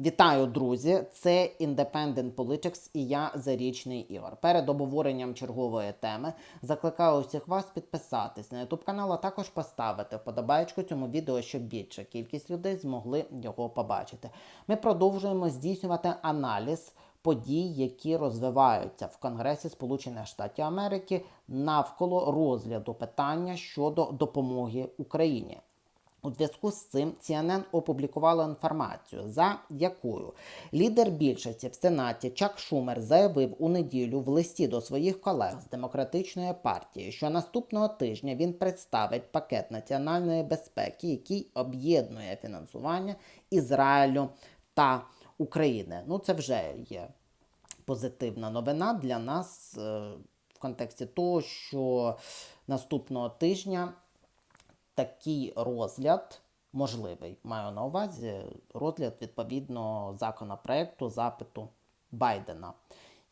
Вітаю, друзі! Це Independent Politics і я Зарічний Ігор. Перед обговоренням чергової теми закликаю усіх вас підписатись на YouTube канал, а також поставити вподобайку цьому відео, щоб більша кількість людей змогли його побачити. Ми продовжуємо здійснювати аналіз подій, які розвиваються в Конгресі Сполучених Штатів Америки навколо розгляду питання щодо допомоги Україні. У зв'язку з цим CNN опублікувала інформацію, за якою лідер більшості в Сенаті Чак Шумер заявив у неділю в листі до своїх колег з демократичної партії, що наступного тижня він представить пакет національної безпеки, який об'єднує фінансування Ізраїлю та України. Ну, це вже є позитивна новина для нас е, в контексті того, що наступного тижня такий розгляд можливий. Маю на увазі розгляд відповідно законопроекту запиту Байдена,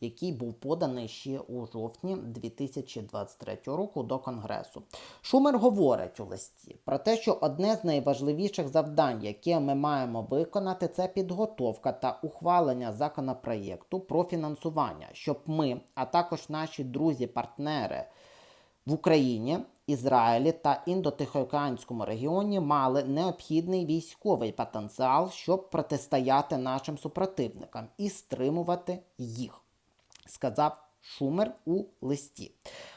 який був поданий ще у жовтні 2023 року до Конгресу. Шумер говорить у листі про те, що одне з найважливіших завдань, яке ми маємо виконати, це підготовка та ухвалення законопроєкту про фінансування, щоб ми, а також наші друзі-партнери в Україні, Ізраїлі та індотихоокеанському регіоні мали необхідний військовий потенціал, щоб протистояти нашим супротивникам і стримувати їх, сказав Шумер у листі.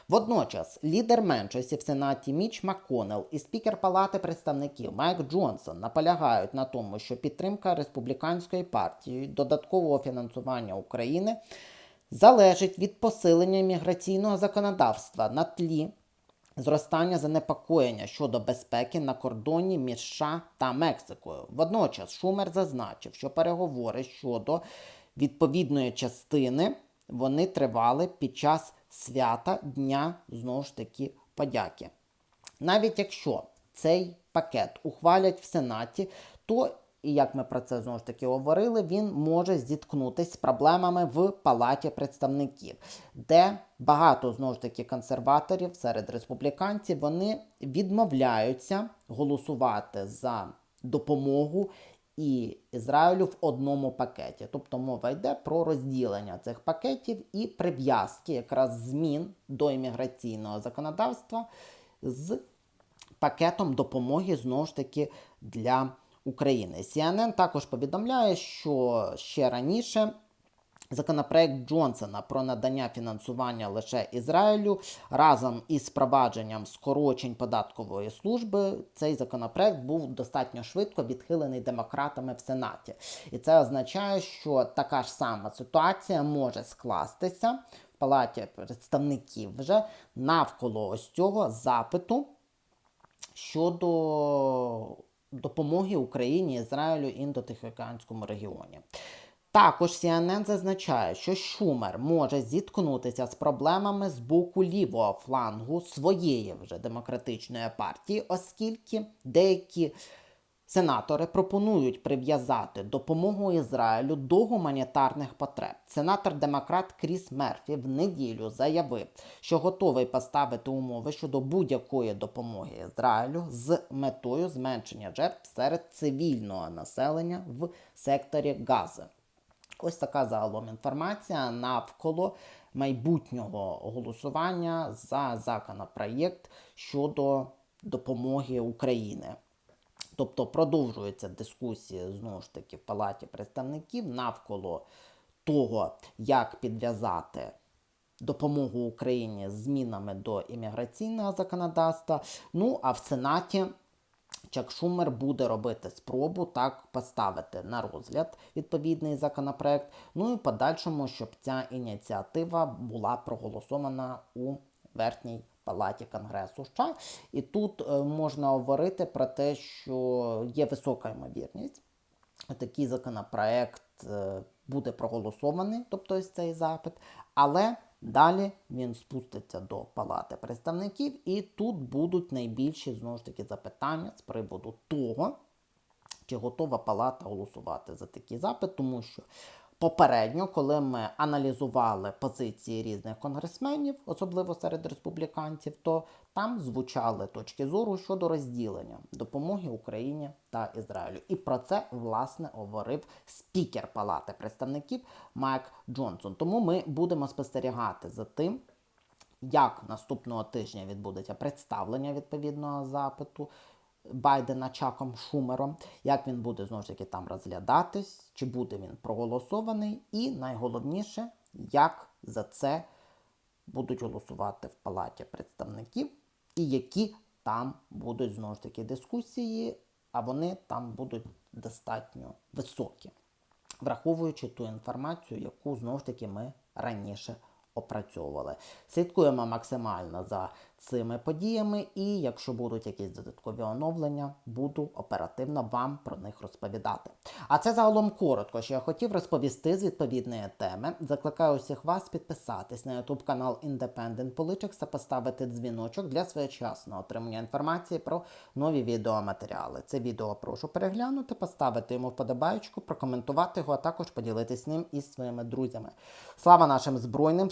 Водночас лідер меншості в Сенаті Міч МакКоннелл і спікер Палати представників Майк Джонсон наполягають на тому, що підтримка республіканської партії додаткового фінансування України залежить від посилення міграційного законодавства на тлі зростання занепокоєння щодо безпеки на кордоні між США та Мексикою. Водночас Шумер зазначив, що переговори щодо відповідної частини вони тривали під час свята Дня знову ж таки подяки. Навіть якщо цей пакет ухвалять в Сенаті, то і як ми про це знову ж таки говорили, він може зіткнутися з проблемами в Палаті представників, де багато знову ж таки консерваторів серед республіканців вони відмовляються голосувати за допомогу і Ізраїлю в одному пакеті. Тобто мова йде про розділення цих пакетів і прив'язки якраз змін до імміграційного законодавства з пакетом допомоги знову ж таки для України. CNN також повідомляє, що ще раніше. Законопроект Джонсона про надання фінансування лише Ізраїлю разом із впровадженням скорочень податкової служби цей законопроект був достатньо швидко відхилений демократами в Сенаті. І це означає, що така ж сама ситуація може скластися в палаті представників вже навколо ось цього запиту щодо допомоги Україні, Ізраїлю індотихоокеанському регіоні. Також CNN зазначає, що Шумер може зіткнутися з проблемами з боку лівого флангу своєї вже демократичної партії, оскільки деякі Сенатори пропонують прив'язати допомогу Ізраїлю до гуманітарних потреб. Сенатор-демократ Кріс Мерфі в неділю заявив, що готовий поставити умови щодо будь-якої допомоги Ізраїлю з метою зменшення жертв серед цивільного населення в секторі Гази. Ось така загалом інформація навколо майбутнього голосування за законопроєкт щодо допомоги Україні. Тобто продовжується дискусія знову ж таки в Палаті представників навколо того, як підв'язати допомогу Україні з змінами до імміграційного законодавства. Ну а в Сенаті Чак Шумер буде робити спробу так поставити на розгляд відповідний законопроект. Ну і в подальшому, щоб ця ініціатива була проголосована у верхній палаті Конгресу США. І тут е, можна говорити про те, що є висока ймовірність. Такий законопроект е, буде проголосований, тобто ось цей запит, але далі він спуститься до Палати представників, і тут будуть найбільші знову ж таки запитання з приводу того, чи готова палата голосувати за такий запит, тому що Попередньо, коли ми аналізували позиції різних конгресменів, особливо серед республіканців, то там звучали точки зору щодо розділення допомоги Україні та Ізраїлю. І про це власне говорив спікер Палати представників Майк Джонсон. Тому ми будемо спостерігати за тим, як наступного тижня відбудеться представлення відповідного запиту Байдена Чаком Шумером, як він буде знову ж таки там розглядатись, чи буде він проголосований, і найголовніше, як за це будуть голосувати в Палаті представників, і які там будуть знову ж таки дискусії, а вони там будуть достатньо високі, враховуючи ту інформацію, яку знову ж таки ми раніше опрацьовували. Слідкуємо максимально за цими подіями, і якщо будуть якісь додаткові оновлення, буду оперативно вам про них розповідати. А це загалом коротко, що я хотів розповісти з відповідної теми. Закликаю усіх вас підписатись на YouTube канал Independent Politics та поставити дзвіночок для своєчасного отримання інформації про нові відеоматеріали. Це відео прошу переглянути, поставити йому вподобайку, прокоментувати його, а також поділитись ним із своїми друзями. Слава нашим Збройним